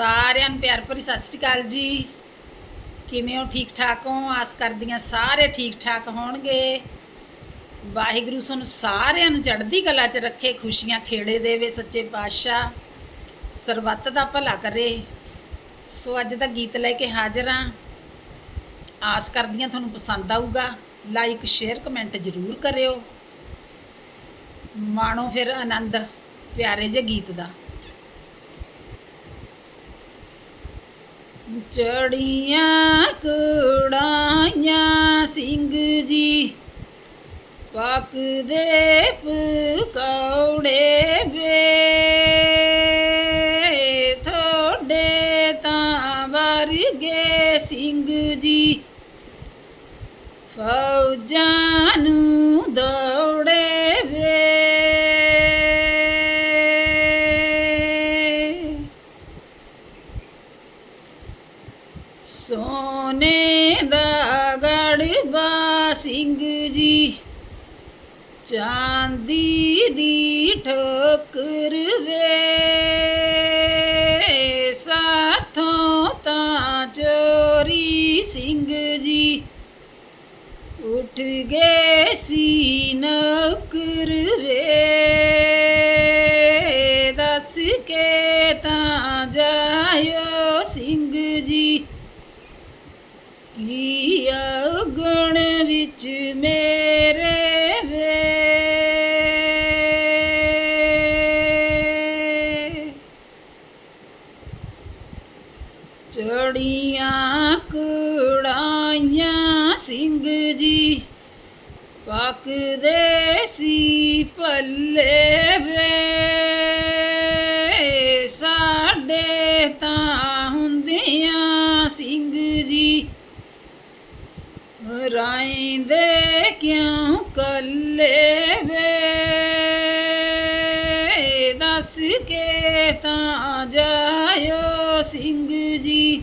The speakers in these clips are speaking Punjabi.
ਸਾਰਿਆਂ ਨੂੰ ਪਿਆਰ ਭਰੀ ਸਤਿ ਸ੍ਰੀ ਅਕਾਲ ਜੀ। ਕਿਵੇਂ ਹੋ? ਠੀਕ ਠਾਕ ਹੋ? ਆਸ ਕਰਦੀਆਂ ਸਾਰੇ ਠੀਕ ਠਾਕ ਹੋਣਗੇ। ਵਾਹਿਗੁਰੂ ਸਾਨੂੰ ਸਾਰਿਆਂ ਨੂੰ ਚੜ੍ਹਦੀ ਕਲਾ 'ਚ ਰੱਖੇ, ਖੁਸ਼ੀਆਂ ਖੇੜੇ ਦੇਵੇ ਸੱਚੇ ਪਾਤਸ਼ਾਹ। ਸਰਬੱਤ ਦਾ ਭਲਾ ਕਰੇ। ਸੋ ਅੱਜ ਦਾ ਗੀਤ ਲੈ ਕੇ ਹਾਜ਼ਰ ਹਾਂ। ਆਸ ਕਰਦੀਆਂ ਤੁਹਾਨੂੰ ਪਸੰਦ ਆਊਗਾ। ਲਾਈਕ, ਸ਼ੇਅਰ, ਕਮੈਂਟ ਜ਼ਰੂਰ ਕਰਿਓ। ਮਾਣੋ ਫਿਰ ਆਨੰਦ, ਪਿਆਰੇ ਜੇ ਗੀਤ ਦਾ। ਚੜੀਆਂ ਕੁੜਾਈਆਂ ਸਿੰਘ ਜੀ ਪੱਕਦੇ ਪਕੌੜੇ ਵੇ। ਥੋੜੇ ਤਾਂ ਵਰਗੇ ਸਿੰਘ ਜੀ, ਫੌਜਾਂ ਨੂੰ ਦੌੜੇ ਸੋਨੇ ਦਾ ਗੜਬਾ ਸਿੰਘ ਜੀ, ਚਾਂਦੀ ਦੀ ਠੋਕਰ ਵੇ। ਸਾਥੋਂ ਤਾਂ ਚੋਰੀ ਸਿੰਘ ਜੀ, ਉੱਠ ਗਏ ਸੀ ਨੌਕਰ ਵੇ। ਦੱਸ ਕੇ ਤਾਂ ਜਾਇਓ ਸਿੰਘ ਜੀ ਕੀ ਅਗਣ ਵਿੱਚ ਮੇਰੇ ਵੇ। ਚੜੀਆਂ ਕੁੜਾਈਆਂ ਸਿੰਘ ਜੀ ਪੱਕਦੇ ਸੀ ਪੱਲੇ ਵੇ। ਸਾਡੇ ਤਾਂ ਰਾਇੰਦੇ ਕਿਉਂ ਕੱਲੇ ਵੇ? ਦੱਸ ਕੇ ਤਾਂ ਜਾਇਓ ਸਿੰਘ ਜੀ।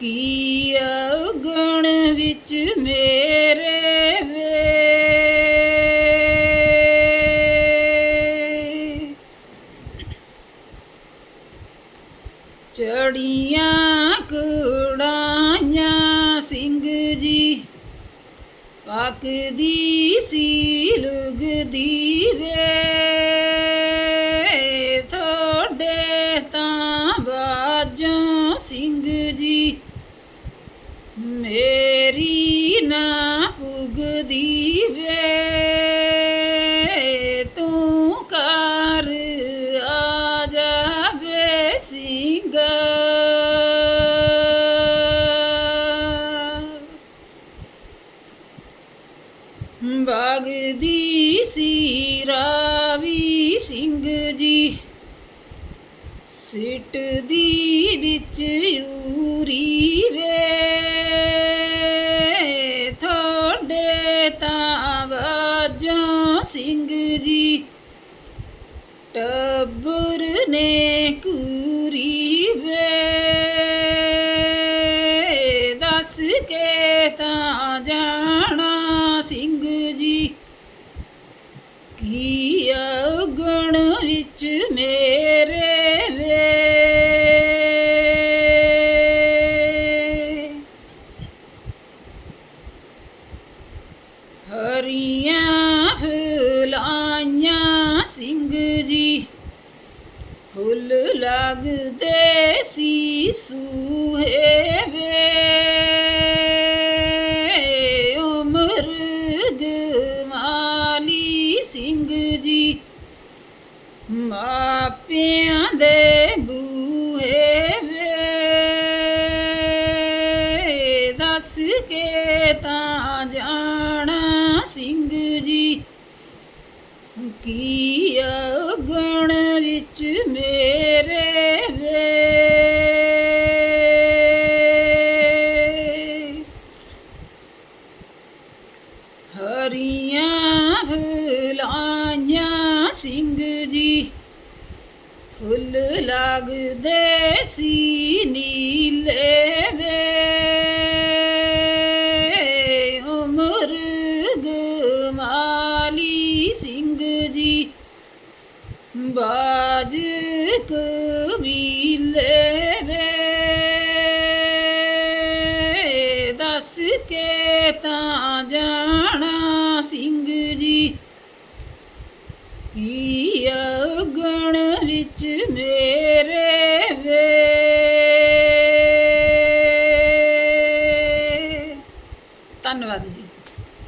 ਕੀ ਅਗਣ ਵਿੱਚ ਮੇਰੇ ਵੇ? ਚੜੀਆਂ ਕੁੜਾਈਆਂ ਸਿੰਘ ਜੀ ਪੱਕਦੀ ਸੀ ਲੁਗਦੀ ਵੇ ਥੋੜੇ ਤਾਂ ਬਾਜੋਂ ਸਿੰਘ ਜੀ ਮੇਰੀ ਨਾ ਪੁਗਦੀ ਰਾਵੀ ਸਿੰਘ ਜੀ, ਸਿੱਟ ਦੀ ਵਿੱਚ ਯੂਰੀ ਵੇ। ਥੋੜੇ ਤਾਂ ਵਾਜੋਂ ਸਿੰਘ ਜੀ, ਟੱਬਰ ਨੇ ਵਿੱਚ ਮੇਰੇ ਵੇ। ਹਰੀਆਂ ਫੁਲਾਈਆਂ ਸਿੰਘ ਜੀ ਫੁੱਲ ਲੱਗਦੇ ਸੀ ਸੂ ਮਾਪਿਆਂ ਦੇ ਬੂਹੇ ਵੇ। ਦੱਸ ਕੇ ਤਾਂ ਜਾਣਾ ਸਿੰਘ ਜੀ। ਕੀ ਅਗਣ ਵਿੱਚ ਮੇਰੇ ਫੁੱਲ ਲੱਗਦੇ ਸੀ ਨੀਲੇ ਵੇ। ਉਮਰ ਗਮਾਲੀ ਸਿੰਘ ਜੀ, ਬਾਜ ਕ ਕਬੀਲੇ ਦੇ ਦੱਸ ਕੇ ਕੀ ਵਿੱਚ ਮੇਰੇ ਵੇ